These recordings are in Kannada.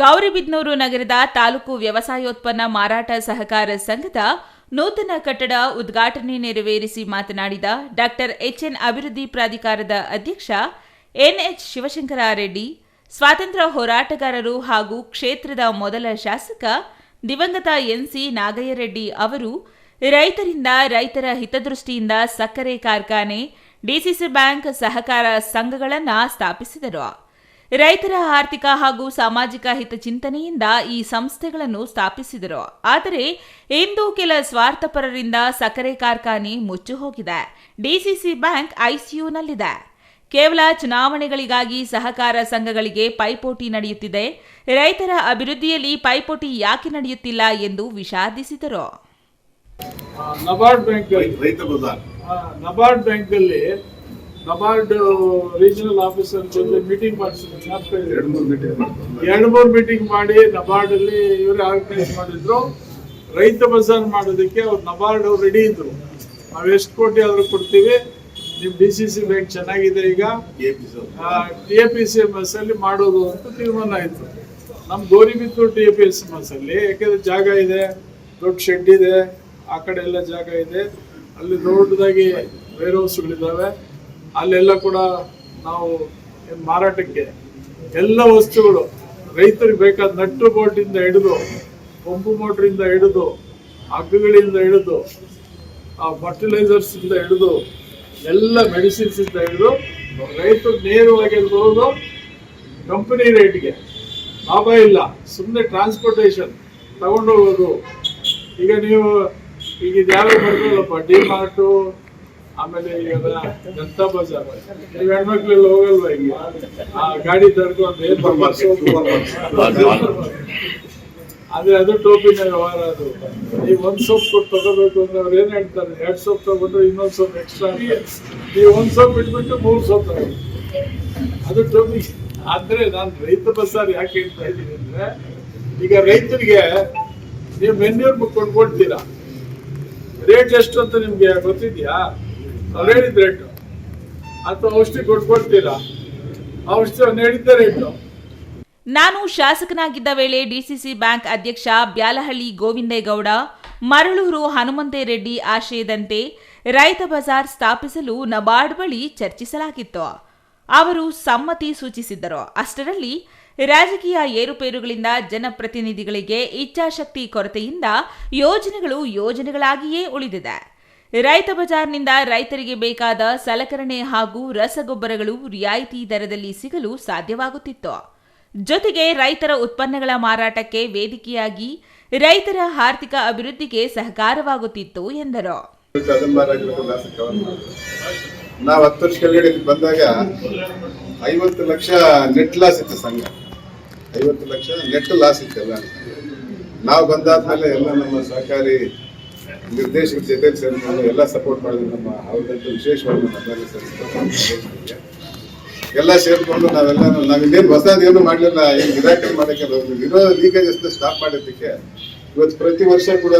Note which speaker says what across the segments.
Speaker 1: ಗೌರಿಬಿದನೂರು ನಗರದ ತಾಲೂಕು ವ್ಯವಸಾಯೋತ್ಪನ್ನ ಮಾರಾಟ ಸಹಕಾರ ಸಂಘದ ನೂತನ ಕಟ್ಟಡ ಉದ್ಘಾಟನೆ ನೆರವೇರಿಸಿ ಮಾತನಾಡಿದ ಡಾಕ್ಟರ್ ಎಚ್ಎನ್ ಅಭಿವೃದ್ಧಿ ಪ್ರಾಧಿಕಾರದ ಅಧ್ಯಕ್ಷ ಎನ್ಎಚ್ ಶಿವಶಂಕರ ರೆಡ್ಡಿ ಸ್ವಾತಂತ್ರ್ಯ ಹೋರಾಟಗಾರರು ಹಾಗೂ ಕ್ಷೇತ್ರದ ಮೊದಲ ಶಾಸಕ ದಿವಂಗತ ಎನ್ಸಿ ನಾಗಯ್ಯರೆಡ್ಡಿ ಅವರು ರೈತರಿಂದ ರೈತರ ಹಿತದೃಷ್ಟಿಯಿಂದ ಸಕ್ಕರೆ ಕಾರ್ಖಾನೆ, ಡಿಸಿಸಿ ಬ್ಯಾಂಕ್ ಸಹಕಾರ ಸಂಘಗಳನ್ನು ಸ್ಥಾಪಿಸಿದರು. ರೈತರ ಆರ್ಥಿಕ ಹಾಗೂ ಸಾಮಾಜಿಕ ಹಿತಚಿಂತನೆಯಿಂದ ಈ ಸಂಸ್ಥೆಗಳನ್ನು ಸ್ಥಾಪಿಸಿದರು. ಆದರೆ ಇಂದು ಕೆಲ ಸ್ವಾರ್ಥಪರರಿಂದ ಸಕ್ಕರೆ ಕಾರ್ಖಾನೆ ಮುಚ್ಚು ಹೋಗಿದೆ ಡಿಸಿಸಿ ಬ್ಯಾಂಕ್ ಐಸಿಯುನಲ್ಲಿದೆ. ಕೇವಲ ಚುನಾವಣೆಗಳಿಗಾಗಿ ಸಹಕಾರ ಸಂಘಗಳಿಗೆ ಪೈಪೋಟಿ ನಡೆಯುತ್ತಿದೆ. ರೈತರ ಅಭಿವೃದ್ಧಿಯಲ್ಲಿ ಪೈಪೋಟಿ ಯಾಕೆ ನಡೆಯುತ್ತಿಲ್ಲ ಎಂದು ವಿಷಾದಿಸಿದರು.
Speaker 2: ನಬಾರ್ಡ್ ಬ್ಯಾಂಕ್
Speaker 3: ರೈತ ಬಜಾರ್
Speaker 2: ನಬಾರ್ಡ್ ಬ್ಯಾಂಕ್ ಅಲ್ಲಿ ನಬಾರ್ಡ್ ರೀಜನಲ್ ಆಫೀಸರ್ ಜೊತೆ ಮೀಟಿಂಗ್ ಮಾಡಿಸಿದ್ರು. ಜ್ಞಾಪಕ ಇದೆ?
Speaker 3: ಎರಡು ಮೂರು ಮೀಟಿಂಗ್
Speaker 2: ಎರಡು ಮೂರು ಮೀಟಿಂಗ್ ಮಾಡಿ ನಬಾರ್ಡ್ ಅಲ್ಲಿ ಇವರೇ ಆರ್ಗನೈಸ್ ಮಾಡಿದ್ರು. ರೈತ ಬಜಾರ್ ಮಾಡೋದಕ್ಕೆ ಅವ್ರು ನಬಾರ್ಡ್ ಅವ್ರು ರೆಡಿ ಇದ್ರು. ನಾವು ಎಷ್ಟು ಕೋಟಿ ಆದರೂ ಕೊಡ್ತೀವಿ. ನಿಮ್ ಡಿ ಸಿ ಸಿ ಬ್ಯಾಂಕ್ ಚೆನ್ನಾಗಿದೆ ಈಗ. T A P C M S ಅಲ್ಲಿ ಮಾಡೋದು ಅಂತ ತೀರ್ಮಾನ ಆಯ್ತು. ನಮ್ ಗೋರಿಬಿತ್ತು T A P S M S ಅಲ್ಲಿ ಯಾಕಂದ್ರೆ ಜಾಗ ಇದೆ ದೊಡ್ಡ ಶೆಡ್ ಇದೆ. ಆ ಕಡೆ ಎಲ್ಲ ಜಾಗ ಇದೆ. ಅಲ್ಲಿ ದೊಡ್ಡದಾಗಿ ವೇರ್ ಹೌಸ್ಗಳಿದ್ದಾವೆ ಅಲ್ಲೆಲ್ಲ ಕೂಡ ನಾವು ಮಾರಾಟಕ್ಕೆ ಎಲ್ಲ ವಸ್ತುಗಳು ರೈತರಿಗೆ ಬೇಕಾದ ನಟ್ಟು ಬೋಟಿಂದ ಹಿಡಿದು, ಪಂಪು ಮೋಟ್ರಿಂದ ಹಿಡಿದು, ಹಗ್ಗಗಳಿಂದ ಹಿಡಿದು ಫರ್ಟಿಲೈಸರ್ಸ್ ಇಂದ ಹಿಡಿದು, ಎಲ್ಲ ಮೆಡಿಸಿನ್ಸ್ ಇಂದ ಹಿಡಿದು ರೈತರು ನೇರವಾಗಿ ಬರೋದು ಕಂಪನಿ ರೇಟ್ಗೆ ಲಾಭ ಇಲ್ಲ. ಸುಮ್ಮನೆ ಟ್ರಾನ್ಸ್ಪೋರ್ಟೇಷನ್ ತಗೊಂಡೋಗೋದು ಈಗ ನೀವು ಈಗ ಇದು ಯಾರು ಬರ್ಬೋದಪ್ಪ ಡಿ ಮಾರ್ಟು ಆಮೇಲೆ ಈಗ ಜನತಾ ಬಜಾರ್ ನೀವು ಹೆಣ್ಮಕ್ಳೆಲ್ಲ ಹೋಗಲ್ವಾ ಈಗ? ಆ ಗಾಡಿ
Speaker 3: ಮಾರ್ಕೆಟ್.
Speaker 2: ಆದ್ರೆ ಅದು ಟೋಪಿನ ವ್ಯವಹಾರ ಅದು. ನೀವು ಒಂದ್ ಸೋಪ್ ಕೊಟ್ಟು ತಗೋಬೇಕು ಅಂದ್ರೆ ಅವ್ರು ಏನ್ ಹೇಳ್ತಾರೆ? ಎರಡ್ ಸೋಪ್ ತಗೊಂಡ್ರೆ ಇನ್ನೊಂದ್ ಸೋಪ್ ಎಕ್ಸ್ಟ್ರಾ ನೀವು ಒಂದ್ ಸೋಪ್ ಬಿಟ್ಬಿಟ್ಟು ಮೂರ್ ಸೋಪ್ ತಗೊಳ್ಳಿ ಅದು ಟೋಪಿ. ಆದ್ರೆ ನಾನು ರೈತ ಬಸ್ಸಾರ್ ಯಾಕೆ ಹೇಳ್ತಾ ಇದ್ದೀನಿ ಅಂದ್ರೆ ಈಗ ರೈತರಿಗೆ ನೀವು ಮೆನ್ಯೂರ್ ಕೊಂಡು ಕೊಡ್ತೀರಾ? ರೇಟ್ ಎಷ್ಟು ಅಂತ ನಿಮ್ಗೆ ಗೊತ್ತಿದ್ಯಾ? ಅವ್ರು ಹೇಳಿದ ರೇಟ್ ಅಥವಾ ಔಷಧಿ ಕೊಟ್ಕೊಡ್ತಿಲ್ಲ ಔಷಧಿ ಅವ್ನು ಹೇಳಿದ್ದ ರೇಟು
Speaker 1: ನಾನು ಶಾಸಕನಾಗಿದ್ದ ವೇಳೆ ಡಿಸಿಸಿ ಬ್ಯಾಂಕ್ ಅಧ್ಯಕ್ಷ ಬ್ಯಾಲಹಳ್ಳಿ ಗೋವಿಂದೇಗೌಡ, ಮರಳೂರು ಹನುಮಂತೇರೆಡ್ಡಿ ಆಶಯದಂತೆ ರೈತ ಬಜಾರ್ ಸ್ಥಾಪಿಸಲು ನಬಾರ್ಡ್ ಬಳಿ ಚರ್ಚಿಸಲಾಗಿತ್ತು. ಅವರು ಸಮ್ಮತಿ ಸೂಚಿಸಿದ್ದರು. ಅಷ್ಟರಲ್ಲಿ ರಾಜಕೀಯ ಏರುಪೇರುಗಳಿಂದ ಜನಪ್ರತಿನಿಧಿಗಳಿಗೆ ಇಚ್ಛಾಶಕ್ತಿ ಕೊರತೆಯಿಂದ ಯೋಜನೆಗಳು ಯೋಜನೆಗಳಾಗಿಯೇ ಉಳಿದಿದೆ. ರೈತ ಬಜಾರ್ನಿಂದ ರೈತರಿಗೆ ಬೇಕಾದ ಸಲಕರಣೆ ಹಾಗೂ ರಸಗೊಬ್ಬರಗಳು ರಿಯಾಯಿತಿ ದರದಲ್ಲಿ ಸಿಗಲು ಸಾಧ್ಯವಾಗುತ್ತಿತ್ತು. ಜೊತೆಗೆ ರೈತರ ಉತ್ಪನ್ನಗಳ ಮಾರಾಟಕ್ಕೆ ವೇದಿಕೆಯಾಗಿ ರೈತರ ಆರ್ಥಿಕ ಅಭಿವೃದ್ಧಿಗೆ ಸಹಕಾರವಾಗುತ್ತಿತ್ತು ಎಂದರು.
Speaker 3: ನಾವು ಹತ್ತು ವರ್ಷ ಕೆಳಗಡೆ ಬಂದಾಗ ಐವತ್ತು ಲಕ್ಷ ನೆಟ್ ಲಾಸ್ ಇತ್ತು ಸಂಘ. ಐವತ್ತು ಲಕ್ಷ ನೆಟ್ ಲಾಸ್ ಇತ್ತು ಎಲ್ಲ. ನಾವು ಬಂದಾದ್ಮೇಲೆ ಎಲ್ಲ ನಮ್ಮ ಸಹಕಾರಿ ನಿರ್ದೇಶಕರ ಜೊತೆ ನಾವು ಎಲ್ಲ ಸಪೋರ್ಟ್ ಮಾಡಿದ್ರು ನಮ್ಮ ಅವ್ರದ್ದು ವಿಶೇಷವಾಗಿ ಎಲ್ಲ ಸೇರಿಕೊಂಡು ನಾವೆಲ್ಲ ನಾವಿನ್ನೇನು ಹೊಸದೇನು ಮಾಡಲಿಲ್ಲ, ಏನು ಗಿರಾಕಿ ಮಾಡಕ್ಕೆ ಹೋಗ್ತೀವಿ ಇರೋ ಲೀಕೇಜಸ್ನ ಸ್ಟಾಪ್ ಮಾಡಿದ್ದಕ್ಕೆ ಇವತ್ತು ಪ್ರತಿ ವರ್ಷ ಕೂಡ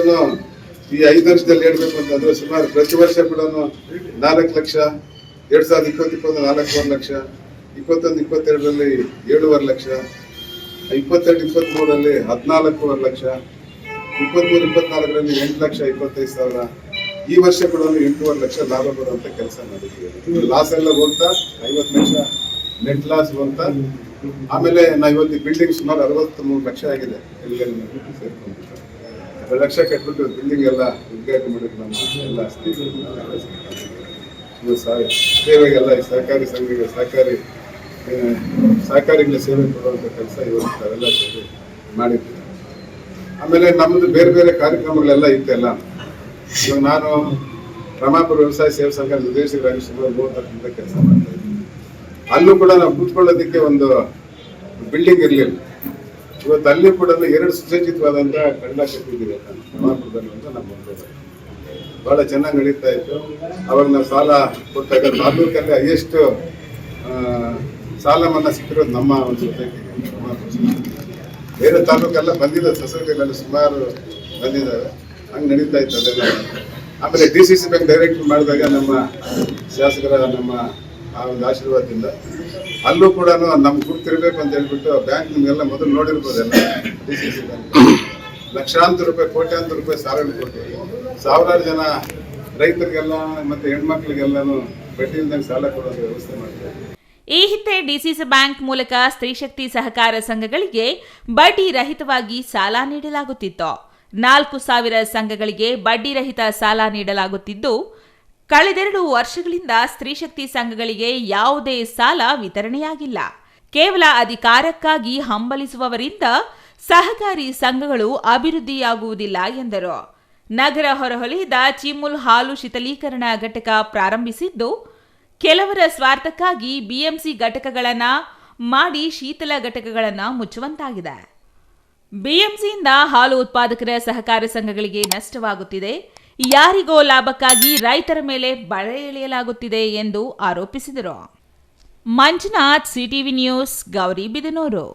Speaker 3: ಈ ಐದು ವರ್ಷದಲ್ಲಿ ಹೇಳ್ಬೇಕು ಅಂತಂದ್ರೆ ಸುಮಾರು ಪ್ರತಿ ವರ್ಷ ಕೂಡ ನಾಲ್ಕು ಲಕ್ಷ, ಎರಡು ಸಾವಿರದ ಇಪ್ಪತ್ತು ಇಪ್ಪತ್ತು ನಾಲ್ಕೂವರೆ ಲಕ್ಷ, ಇಪ್ಪತ್ತೊಂದು, ಇಪ್ಪತ್ತೆರಡರಲ್ಲಿ ಏಳುವರೆ ಲಕ್ಷ ಇಪ್ಪತ್ತೆರಡು ಇಪ್ಪತ್ತ್ಮೂರಲ್ಲಿ ಹದಿನಾಲ್ಕೂವರೆ ಲಕ್ಷ ಇಪ್ಪತ್ತ್ಮೂರು ಇಪ್ಪತ್ನಾಲ್ಕರಲ್ಲಿ ಎಂಟು ಲಕ್ಷ, ಇಪ್ಪತ್ತೈದು ಸಾವಿರ. ಈ ವರ್ಷ ಕೂಡ ಎಂಟೂವರೆ ಲಕ್ಷ ಲಾಭ ಬರುವಂಥ ಕೆಲಸ ಮಾಡಿದ್ದೀವಿ. ಲಾಸ್ ಎಲ್ಲ ಹೋಗ್ತಾ, ಐವತ್ತು ಲಕ್ಷ ನೆಟ್ ಲಾಸ್ ಹೋಗ್ತಾ. ಆಮೇಲೆ ನಾವು ಇವತ್ತು ಬಿಲ್ಡಿಂಗ್ ಸುಮಾರು ಅರವತ್ತ್ ಲಕ್ಷ ಆಗಿದೆ ಎರಡು ಲಕ್ಷ ಕಟ್ಬಿಟ್ಟು ಬಿಲ್ಡಿಂಗ್ ಎಲ್ಲ ಉದ್ಘಾಟನೆ ಮಾಡಿದ್ರು ನಮ್ಮ ಎಲ್ಲ ಸೇವೆಗೆಲ್ಲ ಸಹಕಾರಿ ಸಂಘಗಳ ಸಹಕಾರಿ ಸಹಕಾರಿಗಳ ಸೇವೆ ಕೊಡುವಂಥ ಕೆಲಸ ಇವತ್ತು ತಾವೆಲ್ಲ ಸೇವೆ ಮಾಡಿದ್ವಿ ಆಮೇಲೆ ನಮ್ಮದು ಬೇರೆ ಬೇರೆ ಕಾರ್ಯಕ್ರಮಗಳೆಲ್ಲ ಇತ್ತೆಲ್ಲ ಇವಾಗ ನಾನು ರಮಾಪುರ ವ್ಯವಸಾಯ ಸೇವಾ ಸಂಘದ ನಿರ್ದೇಶಕರಾಗಿ ಸುಮಾರು ಮೂವತ್ತಕ್ಕಿಂತ ಕೆಲಸ ಮಾಡ್ತಾ ಇದ್ದೀನಿ ಅಲ್ಲೂ ಕೂಡ ನಾವು ಕೂತ್ಕೊಳ್ಳೋದಕ್ಕೆ ಒಂದು ಬಿಲ್ಡಿಂಗ್ ಇರಲಿಲ್ಲ. ಇವತ್ತು ಅಲ್ಲಿ ಕೂಡ ಎರಡು ಸುಸಜ್ಜಿತವಾದಂಥ ಕಂಡ ಕಟ್ಟಿದ್ದೀವಿ ರಮಾಪುರದಲ್ಲಿ ಅಂತ ನಮ್ಮ ಬಹಳ ಚೆನ್ನಾಗಿ ನಡೀತಾ ಇತ್ತು. ಅವಾಗ ನಾವು ಸಾಲ ಕೊಟ್ಟಾಗ ತಾಲೂಕಲ್ಲಿ ಹೈಯೆಸ್ಟ್ ಸಾಲ ಮನ್ನಾ ಸಿಕ್ಕಿರೋದು ನಮ್ಮ ಒಂದು ಸೊಸೈಟಿಗೆ. ಬೇರೆ ತಾಲೂಕೆಲ್ಲ ಬಂದಿದೆ ಸೊಸೈಟಿಗಳಲ್ಲಿ ಸುಮಾರು ಬಂದಿದ್ದಾವೆ ಹಂಗೆ ನಡೀತಾ ಇತ್ತು ಅದೆಲ್ಲ. ಆಮೇಲೆ D C C bank direct ಮಾಡಿದಾಗ ನಮ್ಮ ಶಾಸಕರ ನಮ್ಮ ಆ ಒಂದು ಆಶೀರ್ವಾದದಿಂದ ಅಲ್ಲೂ ಕೂಡ ನಮ್ಗೆ ಗುರ್ತಿರ್ಬೇಕು ಅಂತ ಹೇಳ್ಬಿಟ್ಟು ಬ್ಯಾಂಕ್ ನಿಮಗೆಲ್ಲ ಮೊದಲು ನೋಡಿರ್ಬೋದೆಲ್ಲ ಡಿ ಸಿ ಸಿ ಬ್ಯಾಂಕ್ ಲಕ್ಷಾಂತರ ರೂಪಾಯಿ, ಕೋಟ್ಯಾಂತರ ರೂಪಾಯಿ ಸಾಲಗಳು ಕೊಟ್ಟು ಸಾವಿರಾರು ಜನ ರೈತರಿಗೆಲ್ಲ ಮತ್ತು ಹೆಣ್ಮಕ್ಳಿಗೆಲ್ಲನೂ ಬಡ್ಡಿ ಸಾಲ ಕೊಡೋದು ವ್ಯವಸ್ಥೆ ಮಾಡಿದ್ದಾರೆ
Speaker 1: ಈ ಹಿಂದೆ ಡಿಸಿಸಿ ಬ್ಯಾಂಕ್ ಮೂಲಕ ಸ್ತ್ರೀಶಕ್ತಿ ಸಹಕಾರ ಸಂಘಗಳಿಗೆ ಬಡ್ಡಿ ರಹಿತವಾಗಿ ಸಾಲ ನೀಡಲಾಗುತ್ತಿತ್ತು. ನಾಲ್ಕು ಸಾವಿರ ಸಂಘಗಳಿಗೆ ಬಡ್ಡಿ ರಹಿತ ಸಾಲ ನೀಡಲಾಗುತ್ತಿದ್ದು, ಕಳೆದೆರಡು ವರ್ಷಗಳಿಂದ ಸ್ತ್ರೀಶಕ್ತಿ ಸಂಘಗಳಿಗೆ ಯಾವುದೇ ಸಾಲ ವಿತರಣೆಯಾಗಿಲ್ಲ. ಕೇವಲ ಅಧಿಕಾರಕ್ಕಾಗಿ ಹಂಬಲಿಸುವವರಿಂದ ಸಹಕಾರಿ ಸಂಘಗಳು ಅಭಿವೃದ್ಧಿಯಾಗುವುದಿಲ್ಲ ಎಂದರು. ನಗರ ಹೊರಹೊಲಿದ ಚಿಮುಲ್ ಹಾಲು ಶೀತಲೀಕರಣ ಘಟಕ ಪ್ರಾರಂಭಿಸಿದ್ದು ಕೆಲವರ ಸ್ವಾರ್ಥಕ್ಕಾಗಿ ಬಿಎಂಸಿ ಘಟಕಗಳನ್ನ ಮಾಡಿ ಶೀತಲ ಘಟಕಗಳನ್ನ ಮುಚ್ಚುವಂತಾಗಿದೆ. ಬಿಎಂಸಿಯಿಂದ ಹಾಲು ಉತ್ಪಾದಕರ ಸಹಕಾರ ಸಂಘಗಳಿಗೆ ನಷ್ಟವಾಗುತ್ತಿದೆ. ಯಾರಿಗೋ ಲಾಭಕ್ಕಾಗಿ ರೈತರ ಮೇಲೆ ಬಳೆ ಎಳೆಯಲಾಗುತ್ತಿದೆ ಎಂದು ಆರೋಪಿಸಿದರು. Manjunath, CTV news Gauribidanur